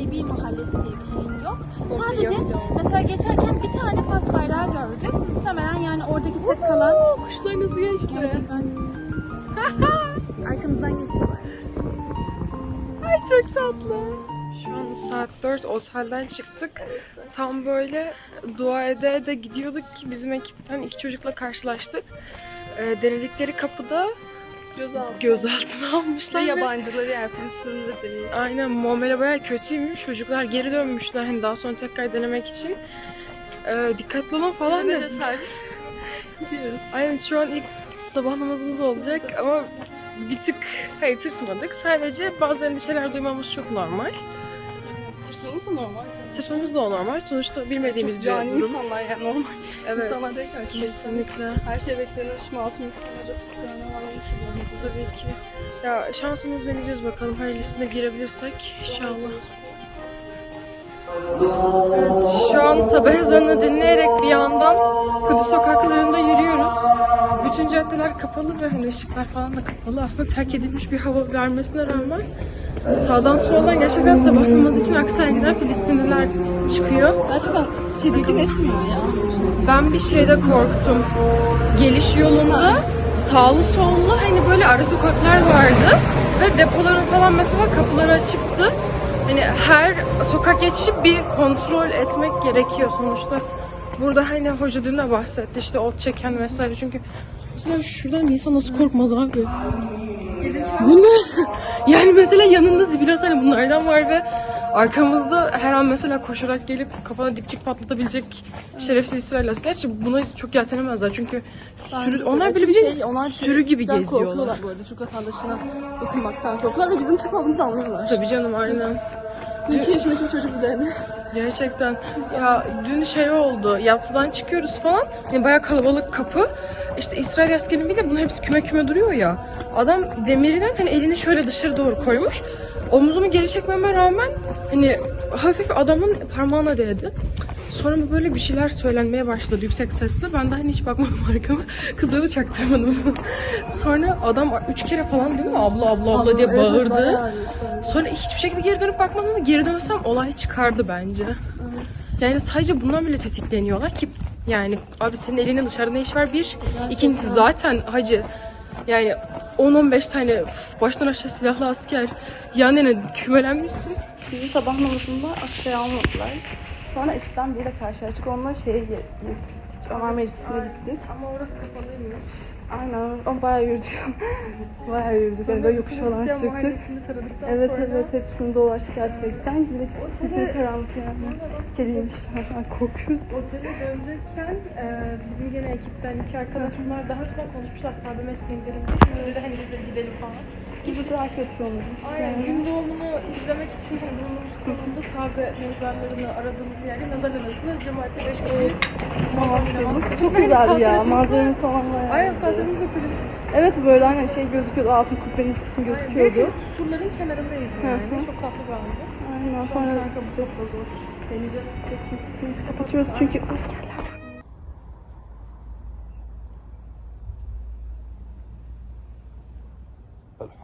Bibi Mahallesi diye bir şey yok. Sadece mesela geçerken bir tane pas bayrağı gördük. Muhtemelen yani oradaki tek kalan Kuşlar nasıl geçti? gerçekten arkamızdan geçiyorlar. Ay çok tatlı. Şu an saat 4 otelden çıktık. Tam böyle dua ede ede gidiyorduk ki bizim ekipten iki çocukla karşılaştık. Ee, denedikleri kapıda Gözaltı. gözaltına almışlar. Ve yabancıları yer Filistin'de değil. Aynen muamele bayağı kötüymüş. Çocuklar geri dönmüşler hani daha sonra tekrar denemek için. Ee, dikkatli olun falan Ne cesaret. Gidiyoruz. Aynen şu an ilk sabah namazımız olacak ama bir tık hayır tırsmadık. Sadece bazı endişeler duymamız çok normal. Tırsmanız da normal canım. Tırsmamız da normal. Sonuçta bilmediğimiz Çok bir cani durum. insanlar yani normal. Evet, insanlar değil kesinlikle. Her şey beklenir. Masum insanları yani. Tabii ki. Ya şansımız deneyeceğiz bakalım. Hayırlısına girebilirsek inşallah. Evet, şu an sabah ezanını dinleyerek bir yandan Kudüs sokaklarında yürüyoruz. Bütün caddeler kapalı ve hani ışıklar falan da kapalı. Aslında terk edilmiş bir hava vermesine rağmen sağdan soldan gerçekten sabah namazı için Aksa'ya giden Filistinliler çıkıyor. Gerçekten tedirgin etmiyor ya. Ben bir şeyde korktum. Geliş yolunda sağlı sollu hani böyle ara sokaklar vardı ve depoların falan mesela kapıları açıktı. Hani her sokak geçişi bir kontrol etmek gerekiyor sonuçta. Burada hani hoca dün de bahsetti işte ot çeken vesaire çünkü mesela şuradan bir insan nasıl korkmaz abi? Bu ne? Yani mesela yanında zibilat hani bunlardan var ve arkamızda her an mesela koşarak gelip kafana dipçik patlatabilecek şerefsiz İsrail asker. Gerçi buna çok yeltenemezler çünkü sürü, onlar böyle bir şey, onlar sürü gibi geziyorlar. bu arada. Türk vatandaşına dokunmaktan korkuyorlar ve bizim Türk olduğumuzu anlıyorlar. Tabii canım aynen. 2 yaşındaki bir çocuk bir de. Gerçekten. Ya dün şey oldu. Yatıdan çıkıyoruz falan. Yani bayağı kalabalık kapı. İşte İsrail askerinin bir de bunlar hepsi küme küme duruyor ya. Adam demirden hani elini şöyle dışarı doğru koymuş. Omuzumu geri çekmeme rağmen hani hafif adamın parmağına değdi. Sonra bu böyle bir şeyler söylenmeye başladı yüksek sesle. Ben de hani hiç bakmadım arkama. Kızları çaktırmadım. Sonra adam üç kere falan değil mi? Abla abla abla diye evet, bağırdı. iyi. Sonra hiçbir şekilde geri dönüp bakmadım ama geri dönsem olay çıkardı bence. Yani sadece bundan bile tetikleniyorlar ki yani abi senin elinin dışarıda ne iş var bir. İkincisi zaten hacı yani 10-15 tane baştan aşağı silahlı asker yan yana kümelenmişsin. Bizi sabah namazında Aksa'ya almadılar. Sonra ekipten biriyle karşılaştık. Onunla şeye gittik. Ömer Meclisi'ne gittik. Ama orası kapalıymış. Aynen. Ama bayağı yürüdük. bayağı yürüdük. Yani böyle yokuş falan çıktık. Evet evet hepsini dolaştık gerçekten. Bir de tekne karanlık yani. Kediymiş. Korkuyoruz. Otele dönecekken e, bizim gene ekipten iki arkadaş bunlar daha önceden konuşmuşlar Sabi Mesleğe gidelim. Şimdi dedi hani biz de gidelim falan. Bizi takip olacağız. Aynen Yani. gün doğumunu izlemek için hani bulunduğumuz konumda sahabe mezarlarını aradığımız yerde mezarlar arasında cemaatle 5 kişi kıldık. kıldık. Çok Hani güzel sağ ya. Manzaramız falan bayağı. Aynen saatlerimiz okuduk. Evet böyle aynen şey gözüküyordu. Altın kubbenin kısmı gözüküyordu. Direkt surların kenarındayız yani. Çok tatlı bir andı. Aynen Sonra sonra çok da zor. Deneyeceğiz kesin. Neyse kapatıyoruz çünkü askerler.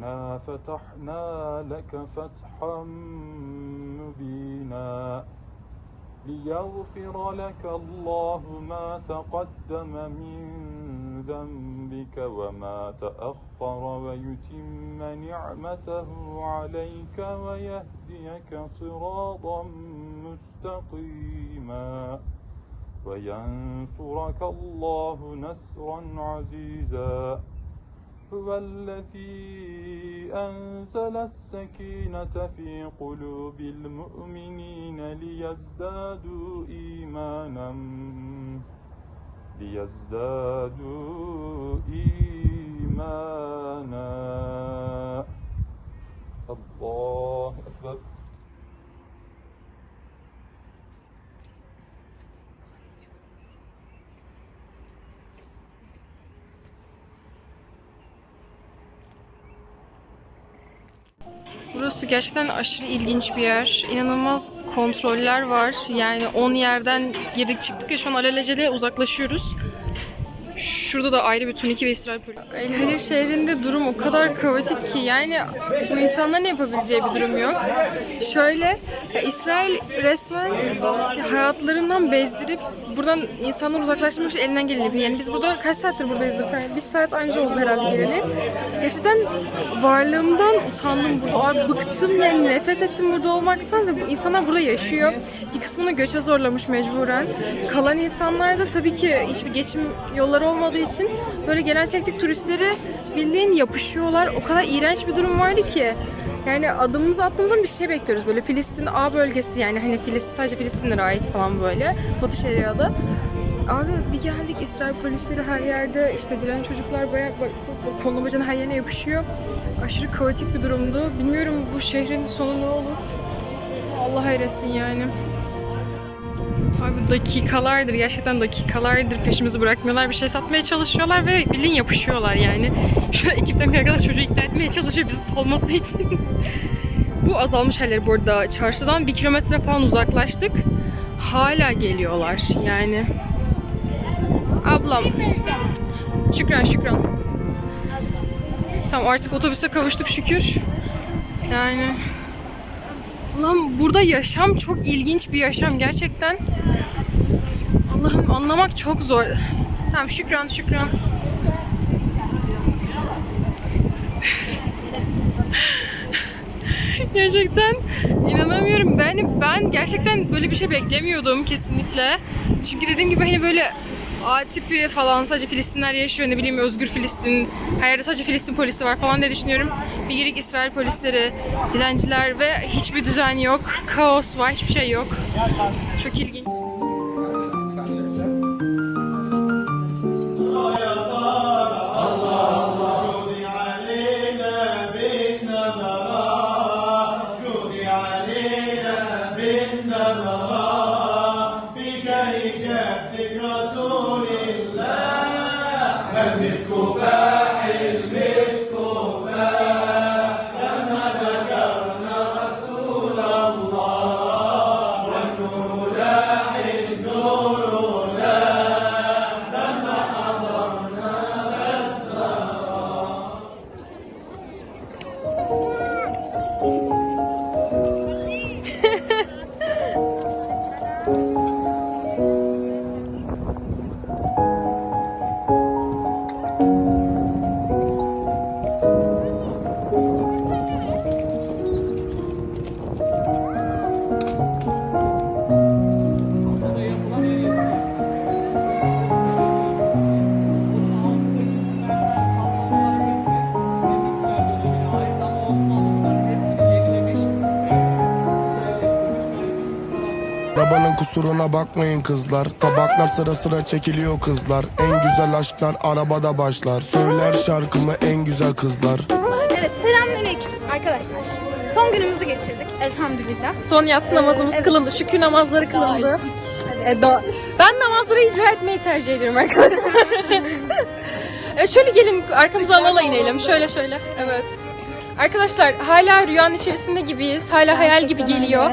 إنا فتحنا لك فتحا مبينا ليغفر لك الله ما تقدم من ذنبك وما تأخر ويتم نعمته عليك ويهديك صراطا مستقيما وينصرك الله نصرا عزيزا هو الذي أنزل السكينة في قلوب المؤمنين ليزدادوا إيمانا. ليزدادوا إيمانا. الله burası gerçekten aşırı ilginç bir yer. İnanılmaz kontroller var. Yani 10 yerden girdik çıktık ve şu an alelacele uzaklaşıyoruz. Şurada da ayrı bir Tuniki ve İsrail polisi. El Halil şehrinde durum o kadar kaotik ki yani bu insanların yapabileceği bir durum yok. Şöyle İsrail resmen hayatlarından bezdirip buradan insanları uzaklaştırmak için elinden geleni yapıyor. Yani biz burada kaç saattir buradayız? Bir saat anca oldu herhalde geleli. Gerçekten varlığımdan utandım burada. Abi bıktım yani nefret ettim burada olmaktan ve insanlar burada yaşıyor. Bir kısmını göçe zorlamış mecburen. Kalan insanlar da tabii ki hiçbir geçim yolları olmadığı için böyle gelen tek tek turistleri bildiğin yapışıyorlar. O kadar iğrenç bir durum vardı ki. Yani adımımızı attığımızdan bir şey bekliyoruz böyle Filistin A bölgesi yani hani Filistin sadece Filistinlere ait falan böyle Batı Şeria'da. Abi bir geldik İsrail polisleri her yerde işte diren çocuklar bayağı koluna bacağına her yerine yapışıyor. Aşırı kaotik bir durumdu. Bilmiyorum bu şehrin sonu ne olur. Allah hayretsin yani. Abi dakikalardır, gerçekten dakikalardır peşimizi bırakmıyorlar. Bir şey satmaya çalışıyorlar ve bildiğin yapışıyorlar yani. Şu ekipten bir arkadaş çocuğu ikna etmeye çalışıyor bizi salması için. bu azalmış halleri bu arada. Çarşıdan bir kilometre falan uzaklaştık. Hala geliyorlar yani. Ablam. Şükran şükran. Tamam artık otobüse kavuştuk şükür. Yani Ulan burada yaşam çok ilginç bir yaşam gerçekten. Allah'ım anlamak çok zor. Tamam şükran şükran. gerçekten inanamıyorum. Ben ben gerçekten böyle bir şey beklemiyordum kesinlikle. Çünkü dediğim gibi hani böyle A tipi falan sadece Filistinler yaşıyor ne bileyim özgür Filistin her yerde sadece Filistin polisi var falan diye düşünüyorum. Bir girik İsrail polisleri, dilenciler ve hiçbir düzen yok. Kaos var hiçbir şey yok. Çok ilginç. Kusuruna bakmayın kızlar Tabaklar sıra sıra çekiliyor kızlar En güzel aşklar arabada başlar Söyler şarkımı en güzel kızlar Evet selamünaleyküm arkadaşlar. Son günümüzü geçirdik elhamdülillah. Son yatsı namazımız kılındı. Şükür namazları kılındı. E, da- ben namazları icra etmeyi tercih ediyorum arkadaşlar. e, şöyle gelin arkamıza alala inelim. Şöyle şöyle. Evet. Arkadaşlar hala rüyanın içerisinde gibiyiz. Hala hayal gibi geliyor.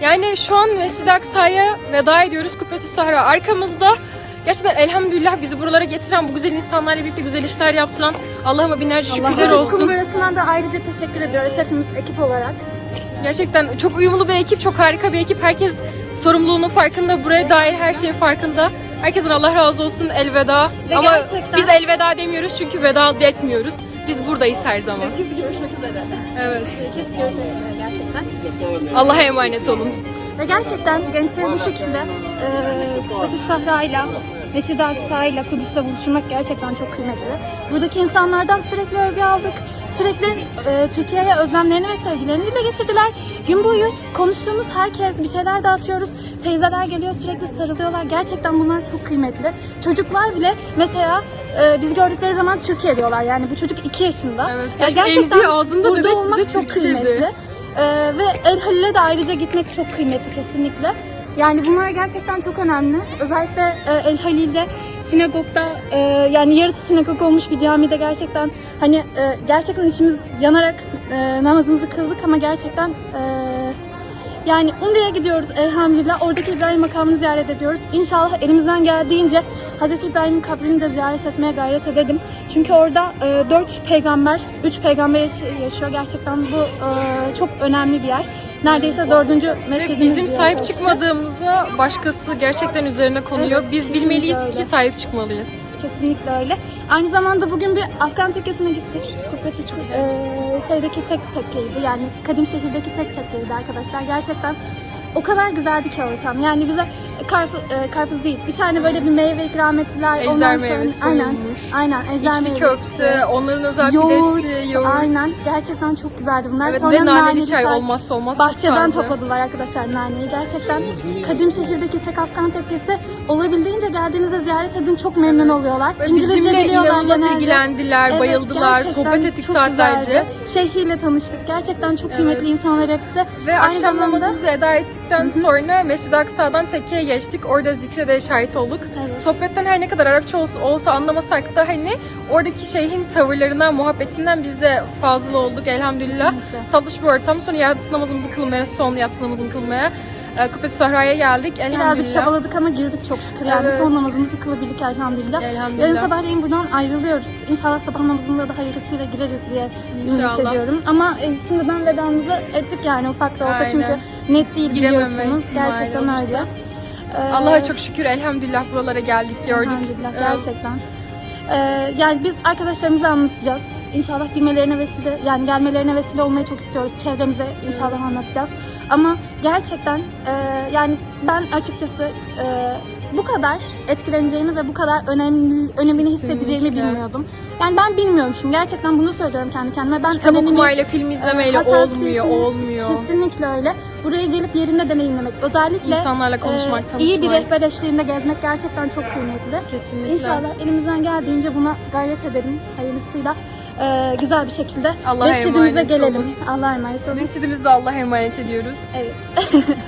Yani şu an Mescid-i Aksa'ya veda ediyoruz. Kupetü Sahra arkamızda. Gerçekten elhamdülillah bizi buralara getiren, bu güzel insanlarla birlikte güzel işler yaptıran Allah'ıma binlerce şükürler olsun. Kumbarası'na da ayrıca teşekkür ediyoruz hepimiz ekip olarak. Gerçekten çok uyumlu bir ekip, çok harika bir ekip. Herkes sorumluluğunun farkında, buraya dair her şeyin farkında. Herkesin Allah razı olsun elveda. Ve Ama gerçekten- biz elveda demiyoruz çünkü veda etmiyoruz. Biz buradayız her zaman. Biz görüşmek üzere. Evet. Biz görüşmek üzere gerçekten. Allah'a emanet olun. Ve gerçekten gençleri bu şekilde e, Kupatü Sahra'yla, Mescid-i Aksa'yla Kudüs'te buluşmak gerçekten çok kıymetli. Buradaki insanlardan sürekli övgü aldık. Sürekli e, Türkiye'ye özlemlerini ve sevgilerini dile getirdiler. Gün boyu konuştuğumuz herkes bir şeyler dağıtıyoruz. Teyzeler geliyor sürekli sarılıyorlar. Gerçekten bunlar çok kıymetli. Çocuklar bile mesela e, bizi gördükleri zaman Türkiye diyorlar. Yani bu çocuk 2 yaşında. Evet, Ya gerçekten ağzında burada olmak bize çok kıymetli. Ee, ve El Halil'e de ayrıca gitmek çok kıymetli kesinlikle. Yani bunlar gerçekten çok önemli. Özellikle e, El Halil'de sinagogda e, yani yarısı sinagog olmuş bir camide gerçekten hani e, gerçekten içimiz yanarak e, namazımızı kıldık ama gerçekten e, yani Umre'ye gidiyoruz elhamdülillah. Oradaki İbrahim makamını ziyaret ediyoruz. İnşallah elimizden geldiğince Hazreti İbrahim'in kabrini de ziyaret etmeye gayret edelim. Çünkü orada e, dört peygamber, üç peygamber yaş- yaşıyor. Gerçekten bu e, çok önemli bir yer. Neredeyse dördüncü mescidimiz bizim sahip çıkmadığımıza başkası gerçekten üzerine konuyor. Evet, Biz bilmeliyiz ki sahip çıkmalıyız. Kesinlikle öyle. Aynı zamanda bugün bir Afgan tekkesine gittik. Kubbeti e, şeydeki tek tekkeydi. Yani kadim şehirdeki tek tekkeydi arkadaşlar. Gerçekten o kadar güzeldi ki ortam. Yani bize karpuz, karpuz değil, bir tane böyle bir meyve ikram ettiler. Ejder Ondan sonra- meyvesi Aynen, soyulmuş. aynen. Ejder İçli meyvesi. köfte, onların özel Yoğurt, pidesi, yoğurt. aynen. Gerçekten çok güzeldi bunlar. Evet Sonra ve naneli naneli çay olmazsa olmaz. Bahçeden topladılar arkadaşlar naneyi. Gerçekten kadim şehirdeki tek Afgan tekkesi olabildiğince geldiğinizde ziyaret edin. Çok memnun oluyorlar. Ve İngilizce bizimle biliyorlar inanılmaz genelde. ilgilendiler, Evet, bayıldılar, sohbet ettik çok saatlerce. güzeldi. Şeyhiyle tanıştık. Gerçekten çok kıymetli Evet. insanlar hepsi. Ve Aynı akşam zamanda- namazımızı eda ettikten sonra Mescid-i Aksa'dan tekkeye geçtik. Orada zikre de şahit olduk. Evet. Sohbetten her ne kadar Arapça olsa, olsa anlamasak da hani oradaki şeyhin tavırlarından, muhabbetinden biz de fazla olduk elhamdülillah. Kesinlikle. Tatlış bir ortam. Sonra yatsı namazımızı kılmaya, son yatsı namazını kılmaya e, Kubbet-i Sahra'ya geldik. Birazcık çabaladık ama girdik çok şükür. Yani Evet. son namazımızı kılabildik elhamdülillah. Elhamdülillah. Yarın sabahleyin buradan ayrılıyoruz. İnşallah sabah namazında da hayırlısıyla gireriz diye ümit ediyorum. Ama e, şimdiden vedamızı ettik yani ufak da olsa Aynen. çünkü net değil Girememe biliyorsunuz. Gerçekten öyle. Ee, Allah'a çok şükür elhamdülillah buralara geldik gördük. Elhamdülillah Ee, gerçekten. Ee, yani biz arkadaşlarımıza anlatacağız. İnşallah girmelerine vesile, yani gelmelerine vesile olmayı çok istiyoruz. Çevremize inşallah anlatacağız. Ama gerçekten e, yani ben açıkçası e, bu kadar etkileneceğimi ve bu kadar önemli, önemini hissedeceğimi Kesinlikle. bilmiyordum. Yani ben bilmiyormuşum. Gerçekten bunu söylüyorum kendi kendime. Ben Kitap önemini- okumayla, film izlemeyle e, olmuyor, olmuyor. Kesinlikle öyle. Buraya gelip yerinde deneyimlemek. Özellikle İnsanlarla konuşmak, e, iyi bir rehber eşliğinde gezmek gerçekten çok kıymetli. Kesinlikle. İnşallah elimizden geldiğince buna gayret edelim hayırlısıyla. Ee, güzel bir şekilde Allah'a mescidimize gelelim. olun. Allah'a emanet olun. Mescidimizi de Allah'a emanet ediyoruz. Evet.